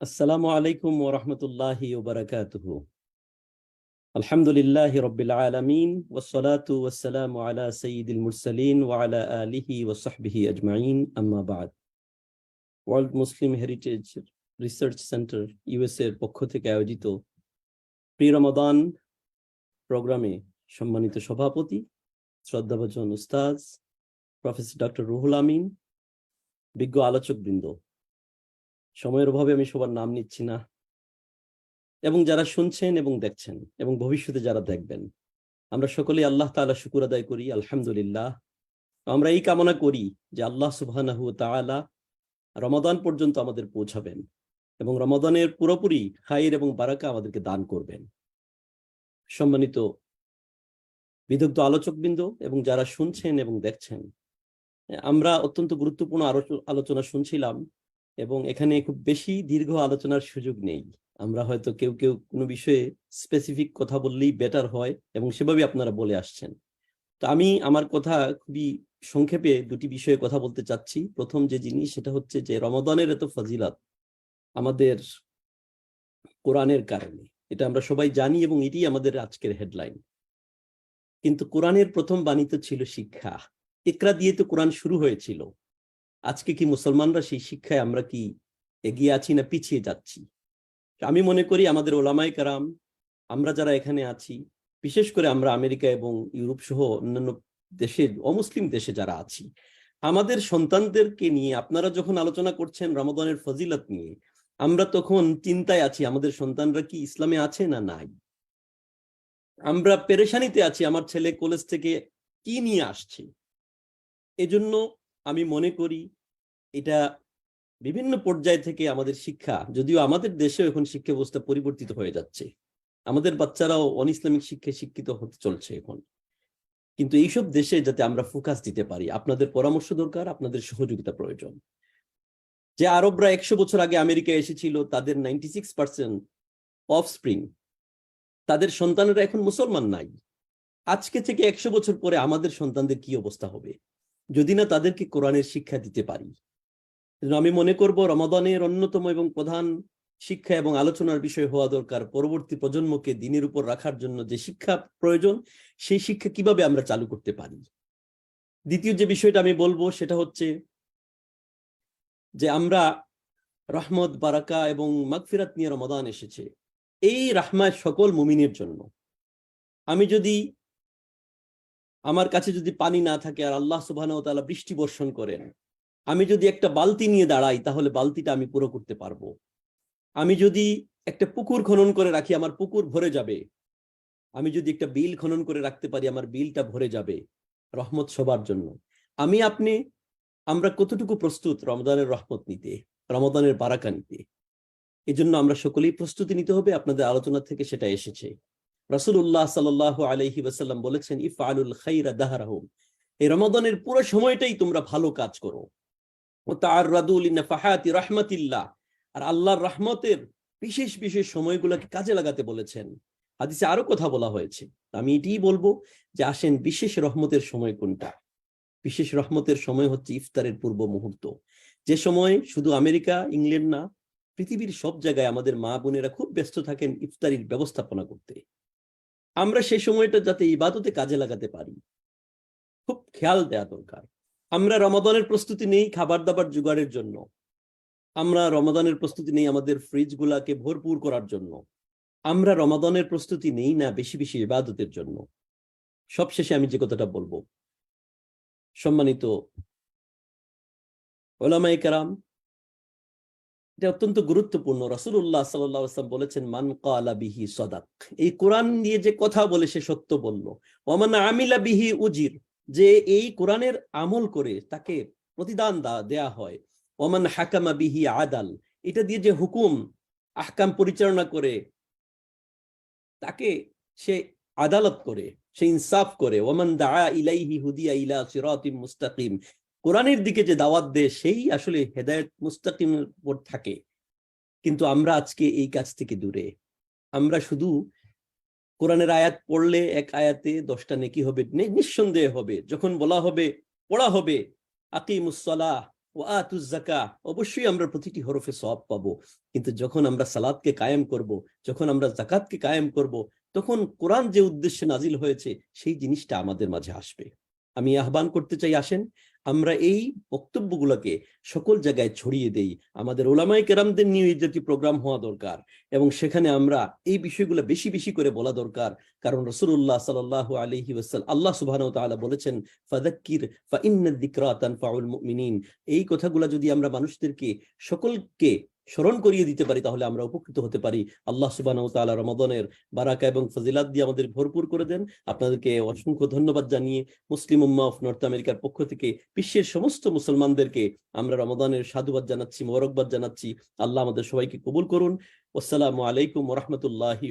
আসসালামু আলাইকুম ওরহমতুল্লাহি ওবরাকাতুহু আলহামদুলিল্লাহ রব্বিল আলমিন ওসলাতু ওসালাম আলা সঈদুল মুরসালিন ওয়ালা আলিহি ওসাহবিহি আজমাইন আম্মাবাদ World Muslim Heritage Research Centre ইউএসএর পক্ষ থেকে আয়োজিত প্রি রমাদান প্রোগ্রামে সম্মানিত সভাপতি, শ্রদ্ধাভাজন উস্তাজ প্রফেসর ডক্টর রুহুল আমিন, বিজ্ঞ আলোচকবৃন্দ। সময়ের অভাবে আমি সবার নাম নিচ্ছি না। এবং যারা শুনছেন এবং দেখছেন এবং ভবিষ্যতে যারা দেখবেন, আমরা সকলেই আল্লাহ তাআলা শুকুর আদায় করি, আলহামদুলিল্লাহ। আমরা এই কামনা করি যে আল্লাহ তাআলা রমাদান পর্যন্ত আমাদের পৌঁছাবেন এবং রমাদানের পুরোপুরি খাইর এবং বারাকা আমাদেরকে দান করবেন। সম্মানিত বিদগ্ধ আলোচকবৃন্দ এবং যারা শুনছেন এবং দেখছেন, আমরা অত্যন্ত গুরুত্বপূর্ণ আলো- আলোচনা শুনছিলাম। এবং এখানে খুব বেশি দীর্ঘ আলোচনার সুযোগ নেই। আমরা হয়তো কেউ কেউ কোনো বিষয়ে স্পেসিফিক কথা বললেই বেটার হয় এবং সেভাবে আপনারা বলে আসছেন। তো আমি আমার কথা খুবই সংক্ষেপে দুটি বিষয়ে কথা বলতে চাচ্ছি। প্রথম যে জিনিস সেটা হচ্ছে যে রমাদানের এত ফজিলাত আমাদের কোরআনের কারণে। এটা আমরা সবাই জানি এবং এটি আমাদের আজকের হেডলাইন কিন্তু কোরআনের প্রথম বাণী তো ছিল শিক্ষা। ইকরা দিয়ে তো কোরআন শুরু হয়েছিল। আজকে কি মুসলমানরা সেই শিক্ষায় আমরা কি এগিয়ে আছি না পিছিয়ে যাচ্ছি? আমি মনে করি আমাদের ওলামাই কারাম, আমরা যারা এখানে আছি, বিশেষ করে আমরা আমেরিকা এবং ইউরোপ সহ অন্যান্য দেশে, অমুসলিম দেশে যারা আছি, আমাদের সন্তানদেরকে নিয়ে আপনারা যখন আলোচনা করছেন রমাদানের ফজিলত নিয়ে, আমরা তখন চিন্তায় আছি আমাদের সন্তানরা কি ইসলামে আছে না নাই? আমরা পেরেশানিতে আছি আমার ছেলে কলেজ থেকে কি নিয়ে আসছে? এজন্য আমি মনে করি এটা বিভিন্ন পর্যায় থেকে আমাদের শিক্ষা, যদিও আমাদের দেশেও এখন শিক্ষা ব্যবস্থা পরিবর্তিত হয়ে যাচ্ছে। আমাদের বাচ্চারাও অন ইসলামিক শিক্ষায় শিক্ষিত হতে চলছে এখন। কিন্তু এইসব দেশে যাতে আমরা ফোকাস দিতে পারি, আপনাদের পরামর্শ দরকার, আপনাদের সহযোগিতা প্রয়োজন। যে আরবরা একশো বছর আগে আমেরিকায় এসেছিল, তাদের ninety six percent of spring তাদের সন্তানেরা এখন মুসলমান নাই। আজকে থেকে একশো বছর পরে আমাদের সন্তানদের কি অবস্থা হবে? যদি না তাদেরকে কোরআনের শিক্ষা দিতে পারি। আমি মনে করব রমাদানের অন্যতম এবং প্রধান শিক্ষা এবং আলোচনার বিষয় হওয়া দরকার পরবর্তী প্রজন্মকে দিনের উপর রাখার জন্য যে শিক্ষা প্রয়োজন, সেই শিক্ষা কীভাবে আমরা চালু করতে পারি? দ্বিতীয় যে বিষয়টা আমি বলব সেটা হচ্ছে যে আমরা রহমত, বারাকা এবং মাগফিরাত নিয়ে রমাদান এসেছে। এই রাহমায় সকল মুমিনের জন্য। আমি যদি আমার কাছে যদি পানি না থাকে আর আল্লাহ তাআলা বৃষ্টি বর্ষণ করেন আমি যদি একটা বালতি নিয়ে দাঁড়াই, তাহলে বালতিটা আমি পুরো করতে পারব। আমি যদি একটা পুকুর খনন করে রাখি, আমার পুকুর ভরে যাবে। আমি যদি একটা বিল খনন করে রাখতে পারি, আমার বিলটা ভরে যাবে, রহমত সবার জন্য। আমি আপনি, আমরা কতটুকু প্রস্তুত রমদানের রহমত নিতে রমদানের বারাকা নিতে? এজন্য আমরা সকলেই প্রস্তুতি নিতে হবে, আপনাদের আলোচনা থেকে সেটা এসেছে। রাসূলুল্লাহ সাল্লাল্লাহু আলাইহি ওয়াসাল্লাম বলেছেন, ইফআলুল খাইরা দাহরাহুম। এই রমাদানের পুরো সময়টাই তোমরা ভালো কাজ করো। তাআররাদু লিনাফাহাতি রাহমাতিল্লাহ। আর আল্লাহর রহমতের বিশেষ বিশেষ সময়গুলোকে কাজে লাগাতে বলেছেন। হাদিসে আরও কথা বলা হয়েছে। আমি এটিই বলব যে আসেন বিশেষ রহমতের সময় কোনটা? বিশেষ রহমতের সময় হচ্ছে ইফতারের পূর্ব মুহূর্ত। যে সময় শুধু আমেরিকা, ইংল্যান্ড না, পৃথিবীর সব জায়গায় আমাদের মা বোনেরা খুব ব্যস্ত থাকেন ইফতারির ব্যবস্থাপনা করতে। আমরা সেই সময়টা যাতে ইবাদতে কাজে লাগাতে পারি। খুব খেয়াল দেওয়া দরকার। আমরা রমাদানের প্রস্তুতি নেই খাবার দাবার জোগাড়ের জন্য। আমরা রমাদানের প্রস্তুতি নেই আমাদের ফ্রিজ গুলাকে ভরপুর করার জন্য। আমরা রমাদানের প্রস্তুতি নেই না বেশি বেশি ইবাদতের জন্য। সবশেষে আমি যে কথাটা বলব, সম্মানিত ওলামাই কারাম, এটা অত্যন্ত গুরুত্বপূর্ণ। আলাইহি ওয়াসাল্লাম বলেছেন, মান ক্বালা বিহি সাদাক। এই কোরআন দিয়ে যে কথা বলে সে সত্য বলল। ওমান আমিলা বিহি উজির। যে এই কোরআনের আমল করে তাকে প্রতিদান দেয়া হয়। ওমান হাকামা বিহি আদাল, এটা দিয়ে যে হুকুম, আহকাম পরিচালনা করে, তাকে সে আদালত করে, সে ইনসাফ করে। ওমান দা ইলাইহি হুদিয়া ইলা সিরাতিম মুস্তাকিম, কোরআনের দিকে যে দাওয়াত দেয়, সেই আসলে হেদায়েত মুস্তাকিমের উপর থাকে। কিন্তু আমরা আজকে এই কাজ থেকে দূরে। আমরা শুধু কোরআনের আয়াত পড়লে এক আয়াতে দশটা নেকি হবে নিঃসন্দেহে হবে। যখন বলা হবে, পড়া হবে আকিমুসলাহ ও আতুজ জাকা অবশ্যই আমরা প্রতিটি হরফে সব পাবো। কিন্তু যখন আমরা সালাদকে কায়েম করব, যখন আমরা জাকাতকে কায়েম করব, তখন কোরআন যে উদ্দেশ্যে নাজিল হয়েছে, সেই জিনিসটা আমাদের মাঝে আসবে। আমি আহ্বান করতে চাই, আসেন। আমরা এই বক্তব্যগুলোকে সকল জায়গায় ছড়িয়ে দেই। আমাদের ওলামাই কেরামদের নিয়ে এই প্রোগ্রাম হওয়া দরকার এবং সেখানে আমরা এই বিষয়গুলো বেশি বেশি করে বলা দরকার। কারণ রসুল্লাহ সাল আলহি ওয়াসাল আল্লাহ সুবাহ বলেছেন ফাদাক্কির ফা ইন্না তান ফাউল মিনিন এই কথাগুলো যদি আমরা মানুষদেরকে, সকলকে স্মরণ করিয়ে দিতে পারি, তাহলে আমরা উপকৃত হতে পারি। আল্লাহ সুবাহ তালা রমাদনের বারাকা এবং ফজিলাত দিয়ে আমাদের ভরপুর করে দেন। আপনাদেরকে অসংখ্য ধন্যবাদ জানিয়ে মুসলিম উম্মা অফ নর্থ আমেরিকার পক্ষ থেকে বিশ্বের সমস্ত মুসলমানদেরকে আমরা রমাদানের সাধুবাদ জানাচ্ছি মোরকবাদ জানাচ্ছি। আল্লাহ আমাদের সবাইকে কবুল করুন। আসসালামু আলাইকুম রহমতুল্লাহি